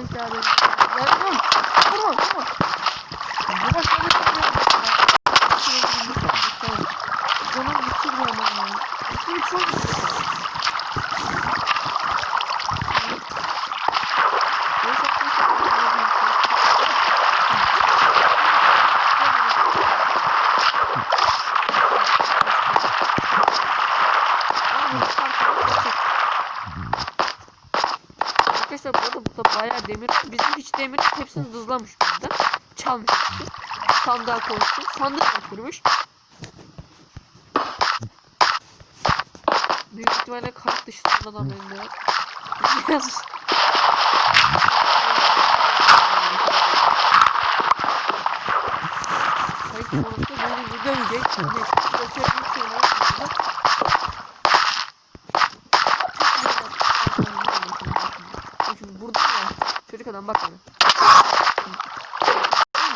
Arkadaşlar ben... Ya vurma! Vurma! Vurma! Vurma şöyle tutuyorum. Şöyle bir Tamam. Canım bitirmiyor ama ya. Şimdi çok Neyse Arkadaşlar burada bu da bayağı demir. Bizim hiç demir hepsini dızlamış bizden. Çalmış. Sandığa koymuş. Sandık götürmüş. Büyük ihtimalle kart dışı sonradan belli. Biraz Hayır beni bu dövecek. Ne? Gösterdiğim şeyler burada. Bak Şimdi burada ya. Adam bak bana.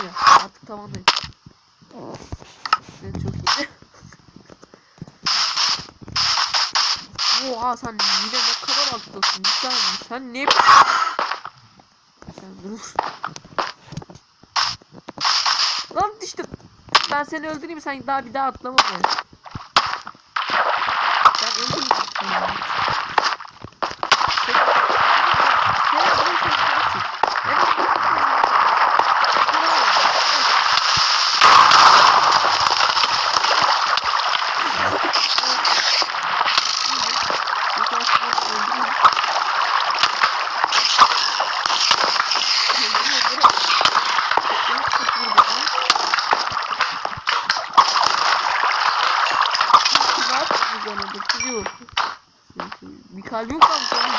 Ya. Artık tamamlayın. Evet çok iyi. Oha sen yine ne kadar alttasın sen sen ne sen dur lan düştüm ben seni öldüreyim sen daha bir daha atlama buraya ben öldürmeyeceğim seni ya. Sen- Sen öldürürsen yukarı çık. Evet, yukarı çık. Yukarı çık, öldüreyim. Öldürme, öldürme. Çok çok vurdu ya. Ne yaptın bu canı? Bitiriyor. Bir kalbim kalmış oğlum.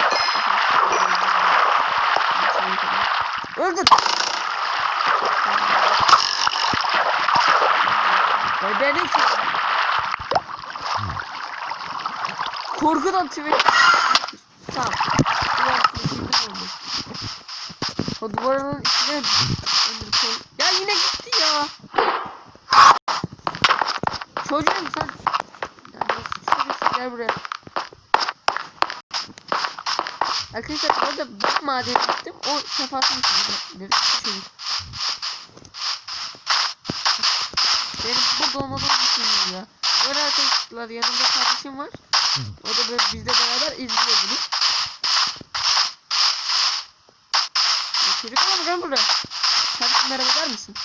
Öldür. Vay ben hiç Korkudan tüve. Tamam. O duvarın içine. Ya yine gitti ya. Çocuğum sen. Ya nasıl çocuğsun gel buraya. Arkadaşlar bu arada ben maden gittim. O sefasını çizdi. Çocuk. Benim burada olmadığımı düşünüyorum ya. Böyle arkadaşlar yanımda kardeşim var. O da böyle bizle beraber izliyor bunu. Çocuk ama ben burada. Kardeşim merhaba der misin?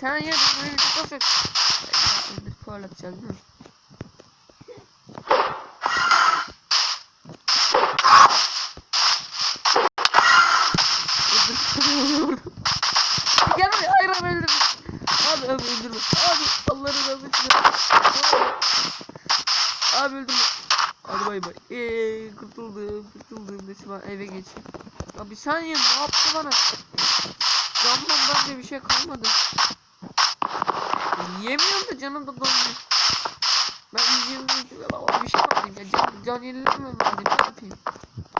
Sen ya böyle bir şey boş ver. Ya, Bir koal atacağız değil mi? Gel buraya hayır hayır öldürme. Abi abi öldürme. Abi Allah'ın razı için. Abi öldürme. Hadi bay bay. Eee kurtuldum kurtuldum an eve geçeyim. Abi sen ya ne yaptı bana? Canımdan bence bir şey kalmadı. Yiyemiyorum da canım da donuyor. Ben ama bir şey yapayım ya. Can, can yenilemiyorum hadi ne yapayım.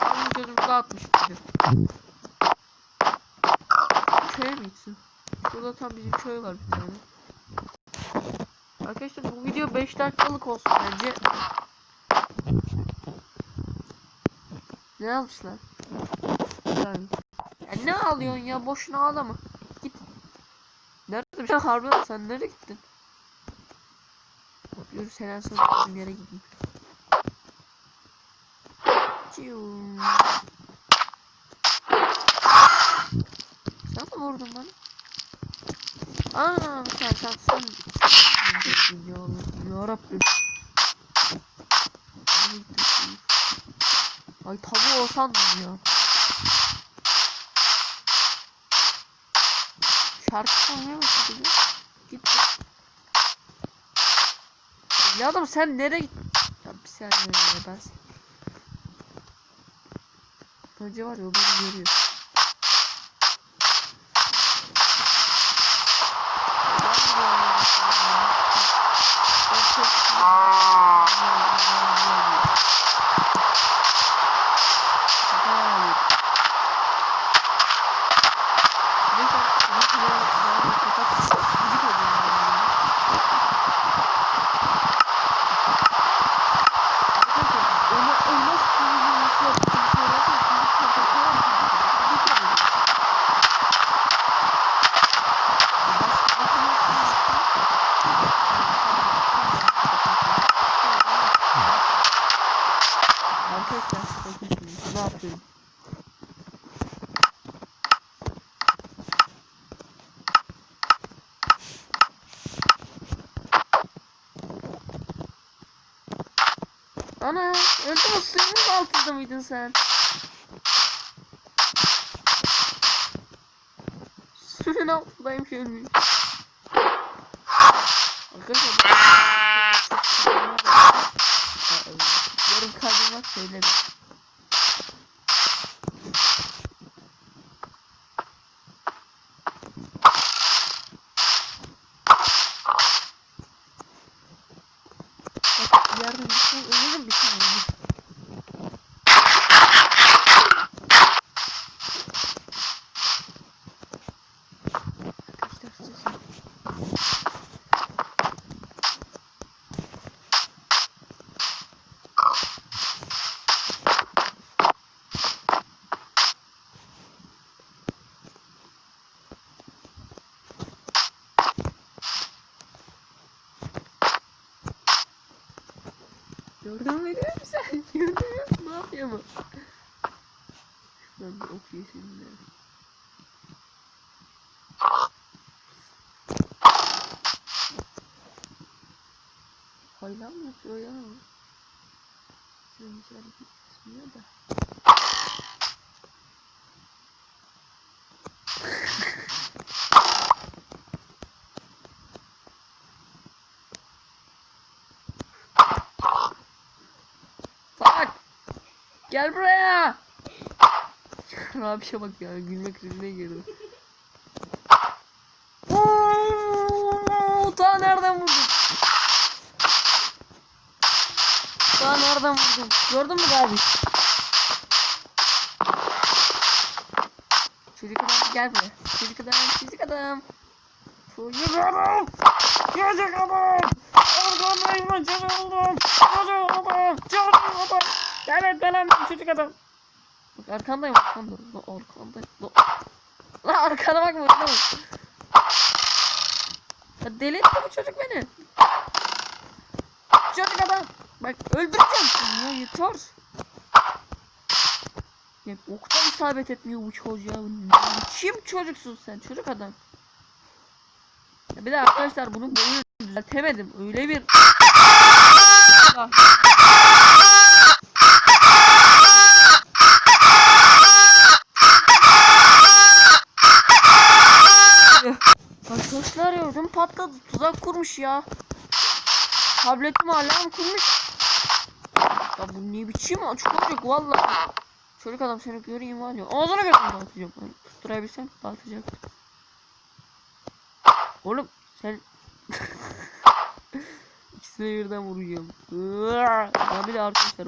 Alın gözüm dağıtmış bizi. Köye mi gitsin? Burada tam bizim köy var bir tane. Arkadaşlar bu video 5 dakikalık olsun bence. Ne yapmışlar? Yani. Ya ne ağlıyorsun ya boşuna ağlama. Git. Nerede bir şey harbiden sen nereye gittin? Yürü sen sonra bizim yere gideyim. Cium. Sen mi vurdun bana? Aa sen sen sen. Ya Allah ya Rabbim. Ay tavuğu olsan ya. Şarkı söylemeye başladı. Gitti. Ya adam sen nereye gittin? Ya bir saniye ben. Önce var ya o beni görüyor. Arkadaşlar bakın ne yapıyorum. Ana öldü mü suyun altında mıydın sen? Suyun altındaymış ölmüş. Arkadaşlar Var söyledim. Yardım etsen ölürüm bir tane. Susun. Mü değil mi sen? Gördün mü? Ne yapıyor bu? Şuradan bir ok yesin de. Haylan mı yapıyor ya? Senin hiç hareket etmiyor da. Gel buraya! Rabişe bak ya gülme krizine girdi. Oo, Ta nereden vurdun? Ta nereden vurdun? Gördün mü abi? Çocuk adam gel buraya. Çocuk adam, çocuk adam. Çocuk adam. Çocuk adam. Arkandayım ben çocuk adam. Çocuk adam. Çocuk adam. Gel gel lan çocuk adam. Bak arkandayım arkanda. La arkandayım. La, la arkana bak burada bak. Ya deli etti bu çocuk beni. Çocuk adam. Bak öldüreceğim seni ya yeter. Ya okta isabet etmiyor bu çocuğa. Kim çocuksun sen çocuk adam. Ya bir de arkadaşlar bunun boyunu düzeltemedim. Öyle bir Ah. Arkadaşlar ya ödüm patladı. Tuzak kurmuş ya. Tabletime alarm kurmuş. Ya bu ne biçim açık olacak vallahi. Çocuk adam seni göreyim var ya. Ağzına götürüm dağıtacağım. Yani tutturabilsem dağıtacaktım. Oğlum sen... İkisine birden vuracağım. Ya bir de arkadaşlar.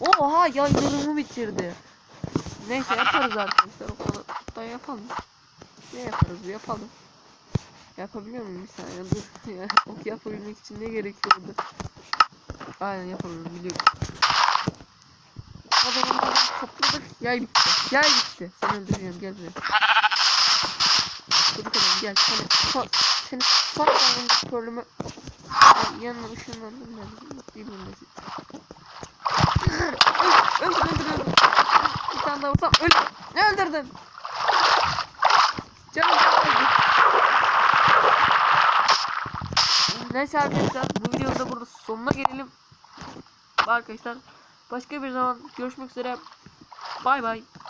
Oha yaylarımı bitirdi. Neyse yaparız arkadaşlar. O kadar da yapalım. Ne yaparız yapalım. Yapabiliyor muyum bir saniye dur. Ya, ok yapabilmek için ne gerekiyordu? Aynen yapabilirim biliyorum. Adamları topladık. Yay bitti. Yay bitti. Seni öldüreceğim gel buraya. Çocuk adam gel. Seni son, seni son anında problemi yanına ışınlandım ben. Bilmem Öldür öldür öldür. Bir tane daha vursam öldür. Ne öldürdün? Canım Neyse arkadaşlar bu videonun da burada sonuna gelelim. Arkadaşlar başka bir zaman görüşmek üzere. Bay bay.